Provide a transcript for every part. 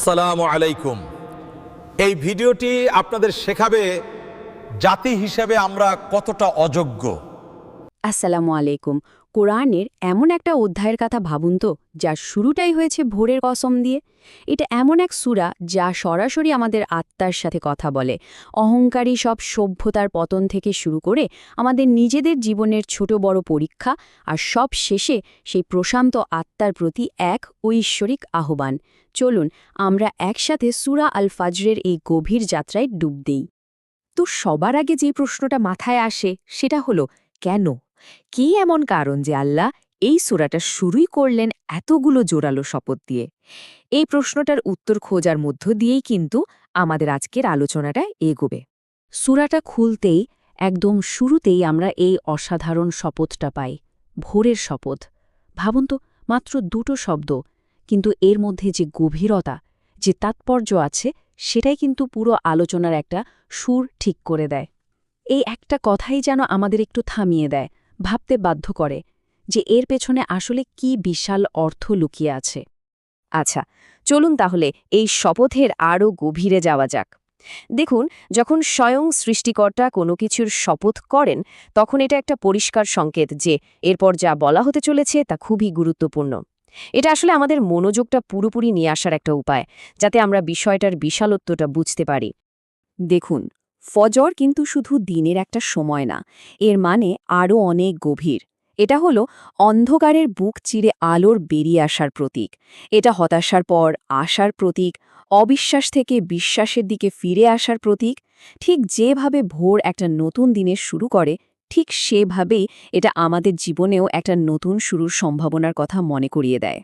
আসসালামু আলাইকুম। এই ভিডিওটি আপনাদের শেখাবে জাতি হিসেবে আমরা কতটা অযোগ্য। আসসালামু আলাইকুম। কোরআনের এমন একটা অধ্যায়ের কথা ভাবুন তো, যার শুরুটাই হয়েছে ভোরের কসম দিয়ে। এটা এমন এক সুরা যা সরাসরি আমাদের আত্মার সাথে কথা বলে। অহংকারী সব সভ্যতার পতন থেকে শুরু করে আমাদের নিজেদের জীবনের ছোট বড় পরীক্ষা আর সব শেষে সেই প্রশান্ত আত্মার প্রতি এক ঐশ্বরিক আহ্বান। চলুন, আমরা একসাথে সুরা আল ফাজরের এই গভীর যাত্রায় ডুব দেই। তো সবার আগে যে প্রশ্নটা মাথায় আসে সেটা হলো, কেন? কি এমন কারণ যে আল্লাহ এই সুরাটা শুরুই করলেন এতগুলো জোরালো শপথ দিয়ে? এই প্রশ্নটার উত্তর খোঁজার মধ্য দিয়েই কিন্তু আমাদের আজকের আলোচনাটা এগোবে। সুরাটা খুলতেই, একদম শুরুতেই আমরা এই অসাধারণ শপথটা পাই, ভোরের শপথ। ভাবুন তো, মাত্র দুটো শব্দ, কিন্তু এর মধ্যে যে গভীরতা, যে তাৎপর্য আছে, সেটাই কিন্তু পুরো আলোচনার একটা সুর ঠিক করে দেয়। এই একটা কথাই যেন আমাদের একটু থামিয়ে দেয় ভাবতে বাধ্য করে যে এর পেছনে আসলে কি বিশাল অর্থ লুকিয়ে আছে। আচ্ছা চলুন তাহলে এই শপথের আরও গভীরে যাওয়া যাক। দেখুন, যখন স্বয়ং সৃষ্টিকর্তা কোনো কিছুর শপথ করেন, তখন এটা একটা পরিষ্কার সংকেত যে এরপর যা বলা হতে চলেছে তা খুবই গুরুত্বপূর্ণ। এটা আসলে আমাদের মনোযোগটা পুরোপুরি নিয়ে আসার একটা উপায়, যাতে আমরা বিষয়টার বিশালত্বটা বুঝতে পারি। দেখুন ফজর কিন্তু শুধু দিনের একটা সময় না, এর মানে আরও অনেক গভীর। এটা হলো অন্ধকারের বুক চিরে আলোর বেরিয়ে আসার প্রতীক। এটা হতাশার পর আশার প্রতীক, অবিশ্বাস থেকে বিশ্বাসের দিকে ফিরে আসার প্রতীক। ঠিক যেভাবে ভোর একটা নতুন দিনের শুরু করে, ঠিক সেভাবেই এটা আমাদের জীবনেও একটা নতুন শুরুর সম্ভাবনার কথা মনে করিয়ে দেয়।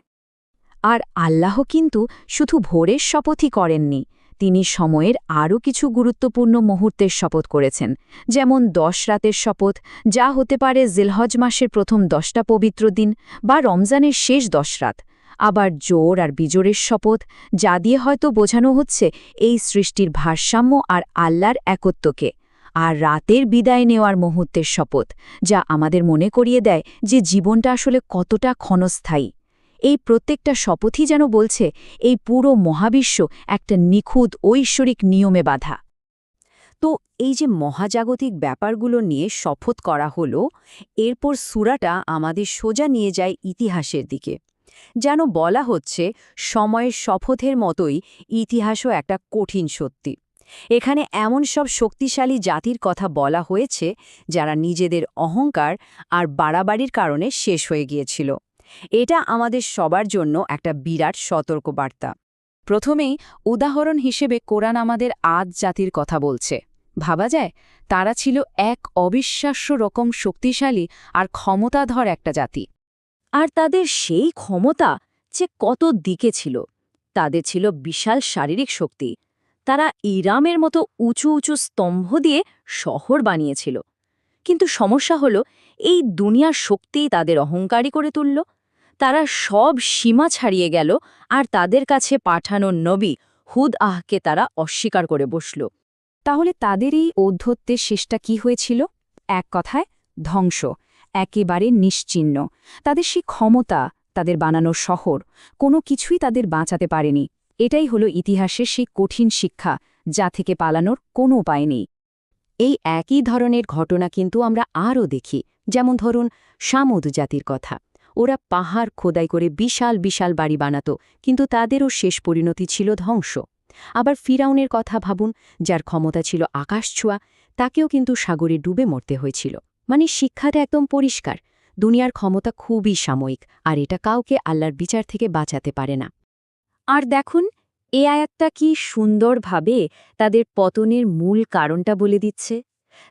আর আল্লাহ কিন্তু শুধু ভোরের শপথই করেননি তিনি সময়ের আরও কিছু গুরুত্বপূর্ণ মুহূর্তের শপথ করেছেন, যেমন দশ রাতের শপথ, যা হতে পারে জিলহজ মাসের প্রথম দশটা পবিত্র দিন বা রমজানের শেষ দশ রাত। আবার জোর আর বিজোরের শপথ, যা দিয়ে হয়তো বোঝানো হচ্ছে এই সৃষ্টির ভারসাম্য আর আল্লাহর একত্বকে। আর রাতের বিদায় নেওয়ার মুহূর্তের শপথ, যা আমাদের মনে করিয়ে দেয় যে জীবনটা আসলে কতটা ক্ষণস্থায়ী। এই প্রত্যেকটা শপথই যেন বলছে, এই পুরো মহাবিশ্ব একটা নিখুঁত ঐশ্বরিক নিয়মে বাধা। তো এই যে মহাজাগতিক ব্যাপারগুলো নিয়ে শপথ করা হলো, এরপর সুরাটা আমাদের সোজা নিয়ে যায় ইতিহাসের দিকে। যেন বলা হচ্ছে, সময়ের শপথের মতোই ইতিহাসও একটা কঠিন সত্যি। এখানে এমন সব শক্তিশালী জাতির কথা বলা হয়েছে, যারা নিজেদের অহংকার আর বাড়াবাড়ির কারণে শেষ হয়ে গিয়েছিল। এটা আমাদের সবার জন্য একটা বিরাট সতর্কবার্তা। প্রথমেই উদাহরণ হিসেবে কোরআন আমাদের আজ জাতির কথা বলছে। ভাবা যায়, তারা ছিল এক অবিশ্বাস্য রকম শক্তিশালী আর ক্ষমতাধর একটা জাতি। আর তাদের সেই ক্ষমতা যে কত দিকে ছিল, তাদের ছিল বিশাল শারীরিক শক্তি। তারা ইরামের মতো উঁচু উঁচু স্তম্ভ দিয়ে শহর বানিয়েছিল। কিন্তু সমস্যা হলো, এই দুনিয়ার শক্তিই তাদের অহংকারী করে তুলল। তারা সব সীমা ছাড়িয়ে গেল আর তাদের কাছে পাঠানো নবী হুদ আহকে তারা অস্বীকার করে বসল। তাহলে তাদের এই ঔদ্ধত্যের শেষটা কি হয়েছিল? এক কথায়, ধ্বংস, একেবারে নিশ্চিহ্ন। তাদের সেই ক্ষমতা, তাদের বানানো শহর, কোনো কিছুই তাদের বাঁচাতে পারেনি। এটাই হলো ইতিহাসের সেই কঠিন শিক্ষা, যা থেকে পালানোর কোনো উপায় নেই। এই একই ধরনের ঘটনা কিন্তু আমরা আরও দেখি, যেমন ধরুন সামুদ জাতির কথা। ওরা পাহাড় খোদাই করে বিশাল বিশাল বাড়ি বানাত, কিন্তু তাদেরও শেষ পরিণতি ছিল ধ্বংস। আবার ফিরাউনের কথা ভাবুন, যার ক্ষমতা ছিল আকাশ ছোঁয়া, তাকেও কিন্তু সাগরে ডুবে মরতে হয়েছিল। মানে শিক্ষাটা একদম পরিষ্কার, দুনিয়ার ক্ষমতা খুবই সাময়িক, আর এটা কাউকে আল্লাহর বিচার থেকে বাঁচাতে পারে না। আর দেখুন, এ আয়াতটা কি সুন্দরভাবে তাদের পতনের মূল কারণটা বলে দিচ্ছে।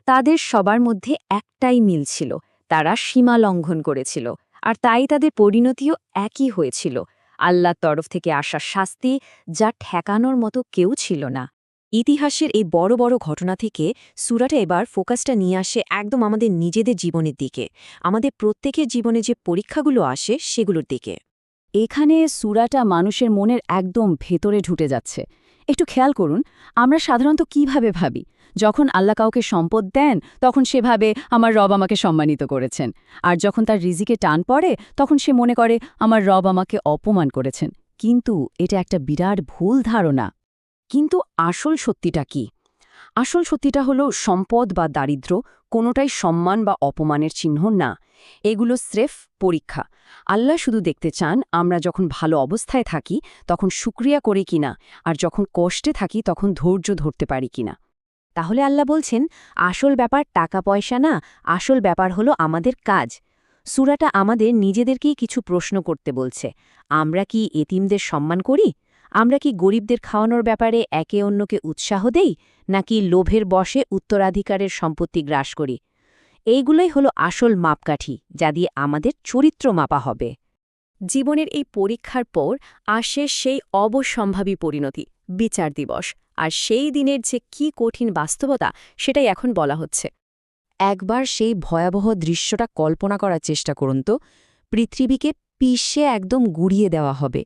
তাদের সবার মধ্যে একটাই মিল ছিল, তারা সীমা লঙ্ঘন করেছিল আর তাই তাদের পরিণতিও একই হয়েছিল। আল্লাহর তরফ থেকে আসা শাস্তি যা ঠেকানোর মতো কেউ ছিল না। ইতিহাসের এই বড় বড় ঘটনা থেকে সুরাটা এবার ফোকাসটা নিয়ে আসে একদম আমাদের নিজেদের জীবনের দিকে, আমাদের প্রত্যেকের জীবনে যে পরীক্ষাগুলো আসে সেগুলোর দিকে। এখানে সুরাটা মানুষের মনের একদম ভেতরে ঢুটে যাচ্ছে। একটু খেয়াল করুন, আমরা সাধারণত কীভাবে ভাবি? যখন আল্লাহ কাউকে সম্পদ দেন, তখন সেভাবে আমার রব আমাকে সম্মানিত করেছেন। আর যখন তার রিজিকে টান পড়ে, তখন সে মনে করে, আমার রব আমাকে অপমান করেছেন। কিন্তু এটা একটা বিরাট ভুল ধারণা। কিন্তু আসল সত্যিটা কি? আসল সত্যিটা হলো সম্পদ বা দারিদ্র্য কোনোটাই সম্মান বা অপমানের চিহ্ন না। এগুলো স্রেফ পরীক্ষা। আল্লাহ শুধু দেখতে চান আমরা যখন ভালো অবস্থায় থাকি তখন সুক্রিয়া করি কিনা, আর যখন কষ্টে থাকি তখন ধৈর্য ধরতে পারি কিনা। তাহলে আল্লাহ বলছেন, আসল ব্যাপার টাকা পয়সা না, আসল ব্যাপার হলো আমাদের কাজ। সুরাটা আমাদের নিজেদেরকেই কিছু প্রশ্ন করতে বলছে। আমরা কি এতিমদের সম্মান করি? আমরা কি গরিবদের খাওয়ানোর ব্যাপারে একে অন্যকে উৎসাহ দেই, নাকি লোভের বশে উত্তরাধিকারের সম্পত্তি গ্রাস করি? এইগুলোই হলো আসল মাপকাঠি, যা দিয়ে আমাদের চরিত্র মাপা হবে। জীবনের এই পরীক্ষার পর আসে সেই অবসম্ভাবী পরিণতি, বিচার দিবস, আর সেই দিনের যে কি কঠিন বাস্তবতা, সেটাই এখন বলা হচ্ছে। একবার সেই ভয়াবহ দৃশ্যটা কল্পনা করার চেষ্টা করুন তো, পৃথিবীকে পিষে একদম গুড়িয়ে দেওয়া হবে।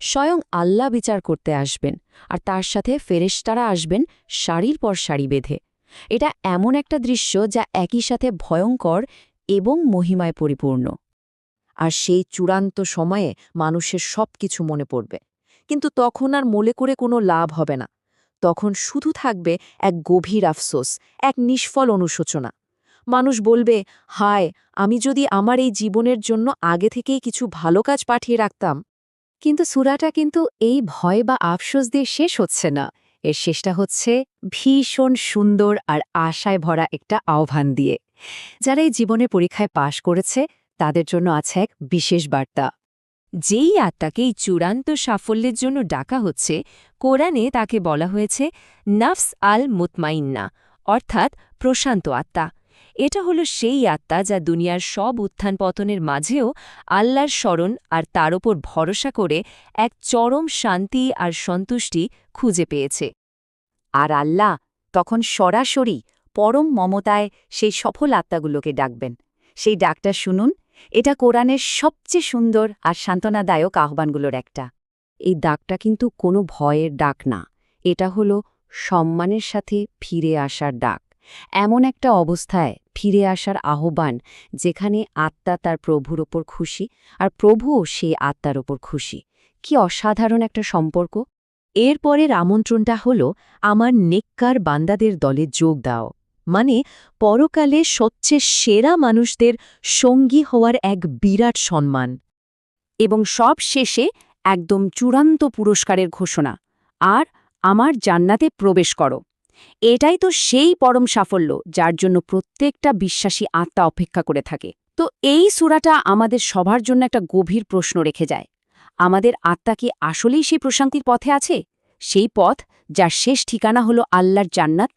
স্বয়ং আল্লাহ বিচার করতে আসবেন আর তার সাথে ফেরেশতারা আসবেন শাড়ির পর শাড়ি বেঁধে। এটা এমন একটা দৃশ্য যা একই সাথে ভয়ঙ্কর এবং মহিমায় পরিপূর্ণ। আর সেই চূড়ান্ত সময়ে মানুষের সব কিছু মনে পড়বে। কিন্তু তখন আর মলে করে কোনো লাভ হবে না। তখন শুধু থাকবে এক গভীর আফসোস, এক নিষ্ফল অনুশোচনা। মানুষ বলবে, হায়, আমি যদি আমার এই জীবনের জন্য আগে থেকেই কিছু ভালো কাজ পাঠিয়ে রাখতাম কিন্তু সুরাটা কিন্তু এই ভয় বা আফসোস দিয়ে শেষ হচ্ছে না। এর শেষটা হচ্ছে ভীষণ সুন্দর আর আশায় ভরা একটা আহ্বান দিয়ে। যারা এই জীবনে পরীক্ষায় পাশ করেছে, তাদের জন্য আছে এক বিশেষ বার্তা। যেই আত্মাকে এই চূড়ান্ত সাফল্যের জন্য ডাকা হচ্ছে, কোরআনে তাকে বলা হয়েছে, নাফস আল মুতমাইন্না অর্থাৎ প্রশান্ত আত্মা। এটা হলো সেই আত্মা যা দুনিয়ার সব উত্থান পতনের মাঝেও আল্লাহর স্মরণ আর তার ওপর ভরসা করে এক চরম শান্তি আর সন্তুষ্টি খুঁজে পেয়েছে। আর আল্লাহ তখন সরাসরি পরম মমতায় সেই সফল আত্মাগুলোকে ডাকবেন। সেই ডাকটা শুনুন, এটা কোরআনের সবচেয়ে সুন্দর আর সান্ত্বনাদায়ক আহ্বানগুলোর একটা। এই ডাকটা কিন্তু কোনো ভয়ের ডাক না, এটা হলো সম্মানের সাথে ফিরে আসার ডাক। এমন একটা অবস্থায় ফিরে আসার আহ্বান, যেখানে আত্মা তার প্রভুর ওপর খুশি আর প্রভুও সেই আত্মার ওপর খুশি। কি অসাধারণ একটা সম্পর্ক! এরপরের আমন্ত্রণটা হল, আমার নেককার বান্দাদের দলে যোগ দাও। মানে পরকালে সবচেয়ে সেরা মানুষদের সঙ্গী হওয়ার এক বিরাট সম্মান। এবং সব শেষে একদম চূড়ান্ত পুরস্কারের ঘোষণা, আর আমার জান্নাতে প্রবেশ করো। এটাই তো সেই পরম সাফল্য, যার জন্য প্রত্যেকটা বিশ্বাসী আত্মা অপেক্ষা করে থাকে। তো এই সুরাটা আমাদের সবার জন্য একটা গভীর প্রশ্ন রেখে যায়। আমাদের আত্মা কি আসলেই সেই প্রশান্তির পথে আছে? সেই পথ, যার শেষ ঠিকানা হলো আল্লাহর জান্নাত?